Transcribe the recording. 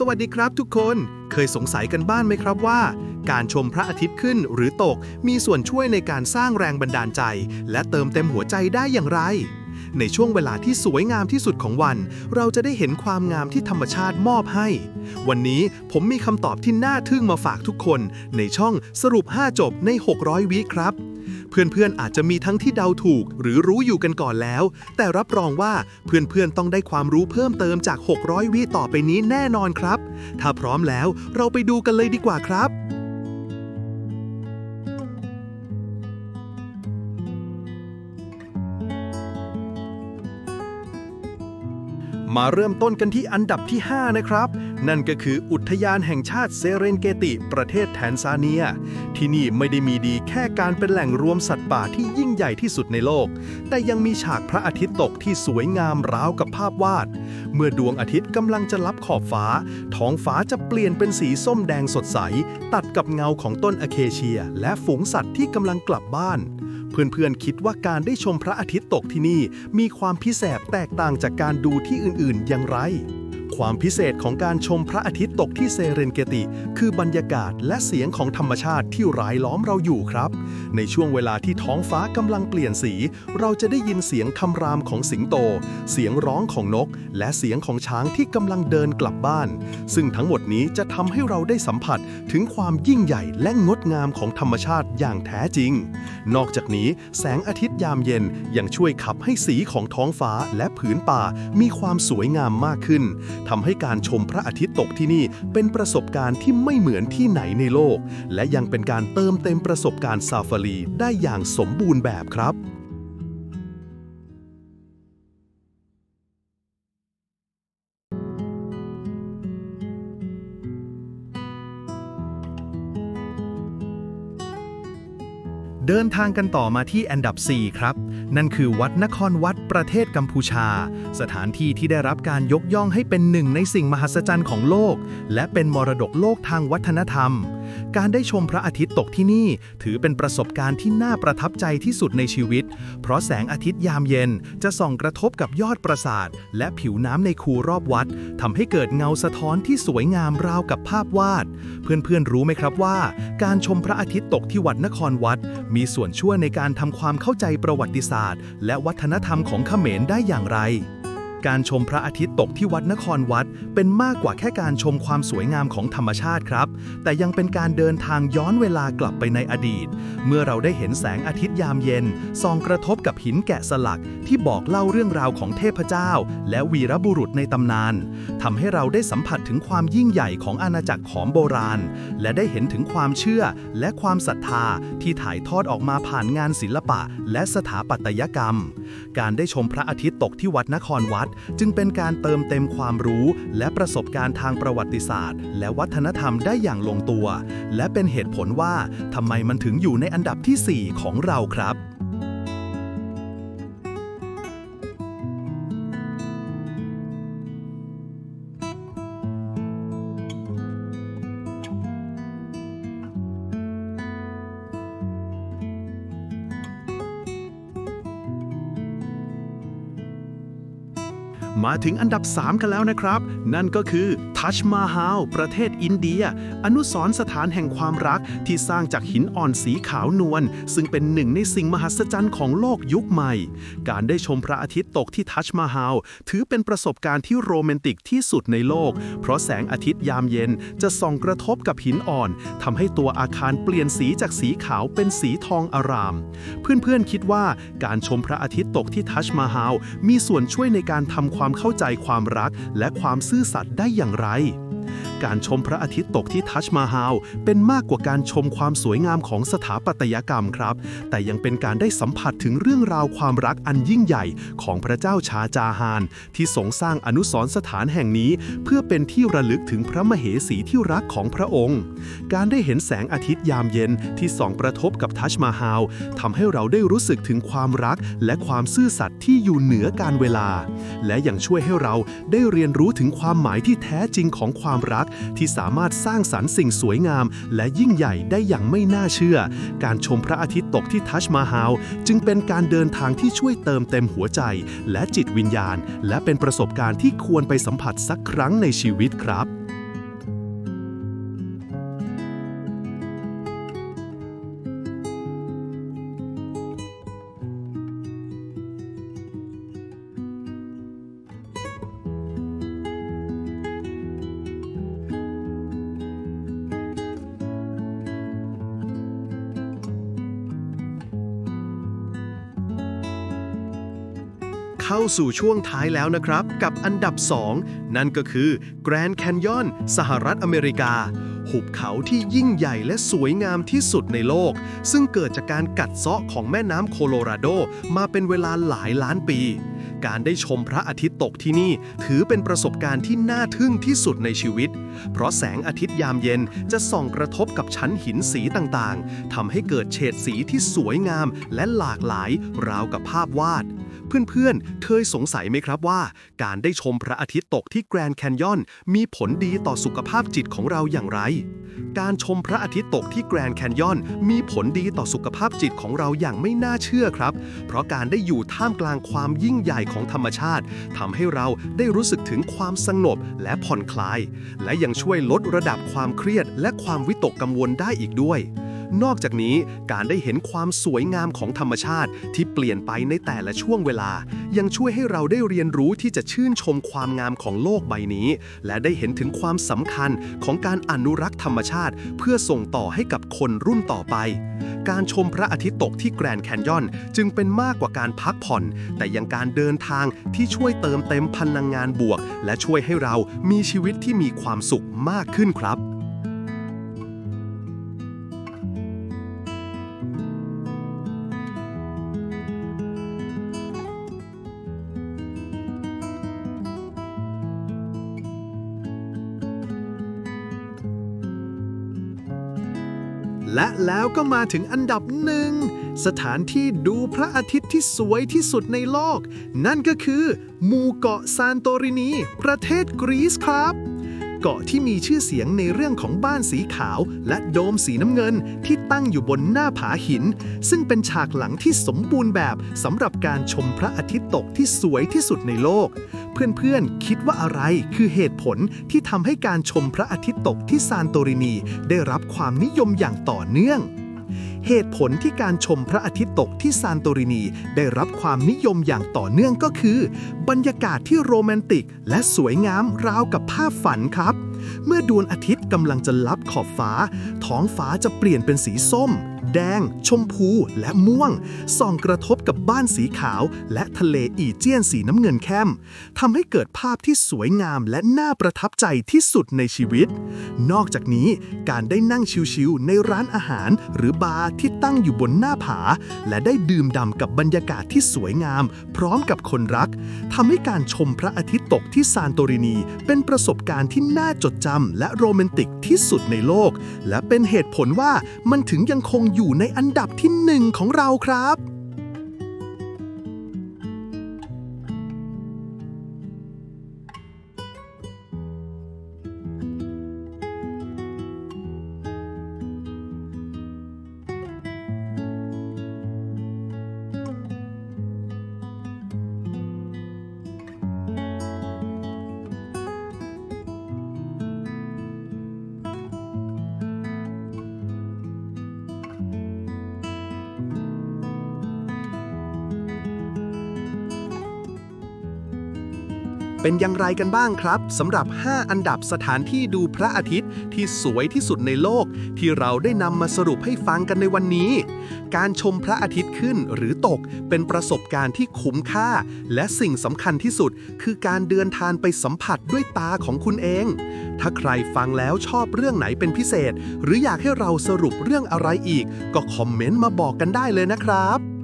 สวัสดีครับทุกคน เคยสงสัยกันบ้างไหมครับว่า การชมพระอาทิตย์ขึ้นหรือตกมีส่วนช่วยในการสร้างแรงบันดาลใจ และเติมเต็มหัวใจได้อย่างไร ในช่วงเวลาที่สวยงามที่สุดของวัน เราจะได้เห็นความงามที่ธรรมชาติมอบให้ วันนี้ผมมีคำตอบที่น่าทึ่งมาฝากทุกคน ในช่องสรุป 5 จบใน 600 วิครับ เพื่อนๆอาจจะมีทั้งที่เดาถูก หรือรู้อยู่กันก่อนแล้ว แต่รับรองว่าเพื่อนๆต้องได้ความรู้เพิ่มเติมจาก 600 วิต่อไปนี้แน่นอนครับ ถ้าพร้อมแล้วเราไปดูกันเลยดีกว่าครับมาเริ่มต้นกันที่อันดับที่ 5 นะครับ นั่นก็คืออุทยานแห่งชาติเซเรนเกติ ประเทศแทนซาเนีย ที่นี่ไม่ได้มีดีแค่การเป็นแหล่งรวมสัตว์ป่าที่ยิ่งใหญ่ที่สุดในโลก แต่ยังมีฉากพระอาทิตย์ตกที่สวยงามราวกับภาพวาด เมื่อดวงอาทิตย์กำลังจะลับขอบฟ้า ท้องฟ้าจะเปลี่ยนเป็นสีส้มแดงสดใส ตัดกับเงาของต้นอะเคเชีย และฝูงสัตว์ที่กำลังกลับบ้านเพื่อนๆ คิดว่าการได้ชมพระอาทิตย์ตกที่นี่ มีความพิเศษแตกต่างจากการดูที่อื่นๆ อย่างไร ความพิเศษของการชมพระอาทิตย์ตกที่เซเรนเกติ คือบรรยากาศและเสียงของธรรมชาติที่รายล้อมเราอยู่ครับ ในช่วงเวลาที่ท้องฟ้ากำลังเปลี่ยนสี เราจะได้ยินเสียงคำรามของสิงโต เสียงร้องของนก และเสียงของช้างที่กำลังเดินกลับบ้าน ซึ่งทั้งหมดนี้จะทำให้เราได้สัมผัสถึงความยิ่งใหญ่และงดงามของธรรมชาติอย่างแท้จริง นอกจากนี้แสงอาทิตย์ยามเย็นยังช่วยขับให้สีของท้องฟ้าและผืนป่ามีความสวยงามมากขึ้นทำให้การชมพระอาทิตย์ตกที่นี่เป็นประสบการณ์ที่ไม่เหมือนที่ไหนในโลก และยังเป็นการเติมเต็มประสบการณ์ซาฟารีได้อย่างสมบูรณ์แบบครับ ดินทางกันต่อมาที่อันดับ 4 ครับ นั่นคือวัดนครวัดประเทศกัมพูชา สถานที่ที่ได้รับการยกย่องให้เป็นหนึ่งในสิ่งมหัศจรรย์ของโลก และเป็นมรดกโลกทางวัฒนธรรม การได้ชมพระอาทิตย์ตกที่นี่ ถือเป็นประสบการณ์ที่น่าประทับใจที่สุดในชีวิต เพราะแสงอาทิตย์ยามเย็นจะส่องกระทบกับยอดปราสาท และผิวน้ำในคูรอบวัดทำให้เกิดเงาสะท้อนที่สวยงามราวกับภาพวาด เพื่อนๆรู้ไหมครับว่า การชมพระอาทิตย์ตกที่วัดนครวัด มีส่วนช่วยในการทำความเข้าใจประวัติศาสตร์ และวัฒนธรรมของเขมรได้อย่างไร การชมพระอาทิตย์ตกที่วัดนครวัด เป็นมากกว่าแค่การชมความสวยงามของธรรมชาติครับ แต่ยังเป็นการเดินทางย้อนเวลากลับไปในอดีต เมื่อเราได้เห็นแสงอาทิตย์ยามเย็นส่องกระทบกับหินแกะสลักที่บอกเล่าเรื่องราวของเทพเจ้า และวีรบุรุษในตำนานทำให้เราได้สัมผัสถึงความยิ่งใหญ่ของอาณาจักรของโบราณ และได้เห็นถึงความเชื่อและความศรัทธาที่ถ่ายทอดออกมาผ่านงานศิลปะ และสถาปัตยกรรม การได้ชมพระอาทิตย์ตกที่วัดนครวัดจึงเป็นการเติมเต็มความรู้และประสบการณ์ทางประวัติศาสตร์ และวัฒนธรรมได้อย่างลงตัว และเป็นเหตุผลว่าทำไมมันถึงอยู่ในอันดับที่ 4 ของเราครับ มาถึงอันดับ 3 กันแล้วนะครับ นั่นก็คือทัชมาฮาลประเทศอินเดีย อนุสรณ์สถานแห่งความรักที่สร้างจากหินอ่อนสีขาวนวลซึ่งเป็นหนึ่งในสิ่งมหัศจรรย์ของโลกยุคใหม่ การได้ชมพระอาทิตย์ตกที่ทัชมาฮาลถือเป็นประสบการณ์ที่โรแมนติกที่สุดในโลก เพราะแสงอาทิตย์ยามเย็นจะส่องกระทบกับหินอ่อนทำให้ตัวอาคารเปลี่ยนสีจากสีขาวเป็นสีทองอาราม เพื่อนๆคิดว่าการชมพระอาทิตย์ตกที่ทัชมาฮาลมีส่วนช่วยในการทำความความเข้าใจความรักและความซื่อสัตย์ได้อย่างไรการชมพระอาทิตย์ตกที่ทัชมาฮาลเป็นมากกว่าการชมความสวยงามของสถาปัตยกรรมครับ แต่ยังเป็นการได้สัมผัสถึงเรื่องราวความรักอันยิ่งใหญ่ของพระเจ้าชาจาฮาน ที่ทรงสร้างอนุสรณ์สถานแห่งนี้ เพื่อเป็นที่ระลึกถึงพระมเหสีที่รักของพระองค์ การได้เห็นแสงอาทิตย์ยามเย็นที่ส่องประทบกับทัชมาฮาลทำให้เราได้รู้สึกถึงความรักและความซื่อสัตย์ที่อยู่เหนือการเวลา และยังช่วยให้เราได้เรียนรู้ถึงความหมายที่แท้จริงของความรักที่สามารถสร้างสรรค์สิ่งสวยงาม และยิ่งใหญ่ได้อย่างไม่น่าเชื่อ การชมพระอาทิตย์ตกที่ทัชมาฮาลจึงเป็นการเดินทางที่ช่วยเติมเต็มหัวใจ และจิตวิญญาณ และเป็นประสบการณ์ที่ควรไปสัมผัสสักครั้งในชีวิตครับ เข้าสู่ช่วงท้ายแล้วนะครับ กับอันดับ 2 นั่นก็คือแกรนด์แคนยอนสหรัฐอเมริกา หุบเขาที่ยิ่งใหญ่และสวยงามที่สุดในโลก ซึ่งเกิดจากการกัดเซาะของแม่น้ำโคโลราโด มาเป็นเวลาหลายล้านปี การได้ชมพระอาทิตย์ตกที่นี่ ถือเป็นประสบการณ์ที่น่าทึ่งที่สุดในชีวิต เพราะแสงอาทิตย์ยามเย็นจะส่องกระทบกับชั้นหินสีต่างๆทำให้เกิดเฉดสีที่สวยงามและหลากหลายราวกับภาพวาด เพื่อนๆ เคยสงสัยไหมครับว่า การได้ชมพระอาทิตย์ตกที่แกรนด์แคนยอนมีผลดีต่อสุขภาพจิตของเราอย่างไร การชมพระอาทิตย์ตกที่แกรนด์แคนยอนมีผลดีต่อสุขภาพจิตของเราอย่างไม่น่าเชื่อครับ เพราะการได้อยู่ท่ามกลางความยิ่งใหญ่ของธรรมชาติทำให้เราได้รู้สึกถึงความสงบและผ่อนคลาย และยังช่วยลดระดับความเครียดและความวิตกกังวลได้อีกด้วย นอกจากนี้การได้เห็นความสวยงามของธรรมชาติที่เปลี่ยนไปในแต่ละช่วงเวลา ยังช่วยให้เราได้เรียนรู้ที่จะชื่นชมความงามของโลกใบนี้ และได้เห็นถึงความสำคัญของการอนุรักษ์ธรรมชาติ เพื่อส่งต่อให้กับคนรุ่นต่อไป การชมพระอาทิตย์ตกที่แกรนด์แคนยอนจึงเป็นมากกว่าการพักผ่อน แต่ยังการเดินทางที่ช่วยเติมเต็มพลังงานบวก และช่วยให้เรามีชีวิตที่มีความสุขมากขึ้นครับ และแล้วก็มาถึงอันดับหนึ่ง สถานที่ดูพระอาทิตย์ที่สวยที่สุดในโลก นั่นก็คือหมู่เกาะซานโตรินี ประเทศกรีซครับ เกาะที่มีชื่อเสียงในเรื่องของบ้านสีขาว และโดมสีน้ำเงินที่ตั้งอยู่บนหน้าผาหิน ซึ่งเป็นฉากหลังที่สมบูรณ์แบบสำหรับการชมพระอาทิตย์ตกที่สวยที่สุดในโลก เพื่อนๆ คิดว่าอะไรคือเหตุผลที่ทำให้การชมพระอาทิตย์ตกที่ซานโตรินี ได้รับความนิยมอย่างต่อเนื่อง เหตุผลที่การชมพระอาทิตย์ตกที่ซานโตรินีได้รับความนิยมอย่างต่อเนื่องก็คือ บรรยากาศที่โรแมนติก และสวยงามราวกับภาพฝันครับ เมื่อดวงอาทิตย์กำลังจะลับขอบฟ้า ท้องฟ้าจะเปลี่ยนเป็นสีส้มแดง ชมพูและม่วง ส่องกระทบกับบ้านสีขาว และทะเลอีเจียนสีน้ำเงินเข้มทำให้เกิดภาพที่สวยงามและน่าประทับใจที่สุดในชีวิต นอกจากนี้การได้นั่งชิวๆในร้านอาหาร หรือบาร์ที่ตั้งอยู่บนหน้าผา และได้ดื่มด่ำกับบรรยากาศที่สวยงาม พร้อมกับคนรักทำให้การชมพระอาทิตย์ตกที่ซานโตรินี เป็นประสบการณ์ที่น่าจดจำและโรแมนติกที่สุดในโลก และเป็นเหตุผลว่ามันถึงยังคงอยู่ในอันดับที่หนึ่งของเราครับ เป็นอย่างไรกันบ้างครับสำหรับ 5 อันดับสถานที่ดูพระอาทิตย์ที่สวยที่สุดในโลก ที่เราได้นำมาสรุปให้ฟังกันในวันนี้ การชมพระอาทิตย์ขึ้นหรือตกเป็นประสบการณ์ที่คุ้มค่า และสิ่งสำคัญที่สุด คือการเดินทางไปสัมผัสด้วยตาของคุณเอง ถ้าใครฟังแล้วชอบเรื่องไหนเป็นพิเศษ หรืออยากให้เราสรุปเรื่องอะไรอีก ก็คอมเมนต์มาบอกกันได้เลยนะครับ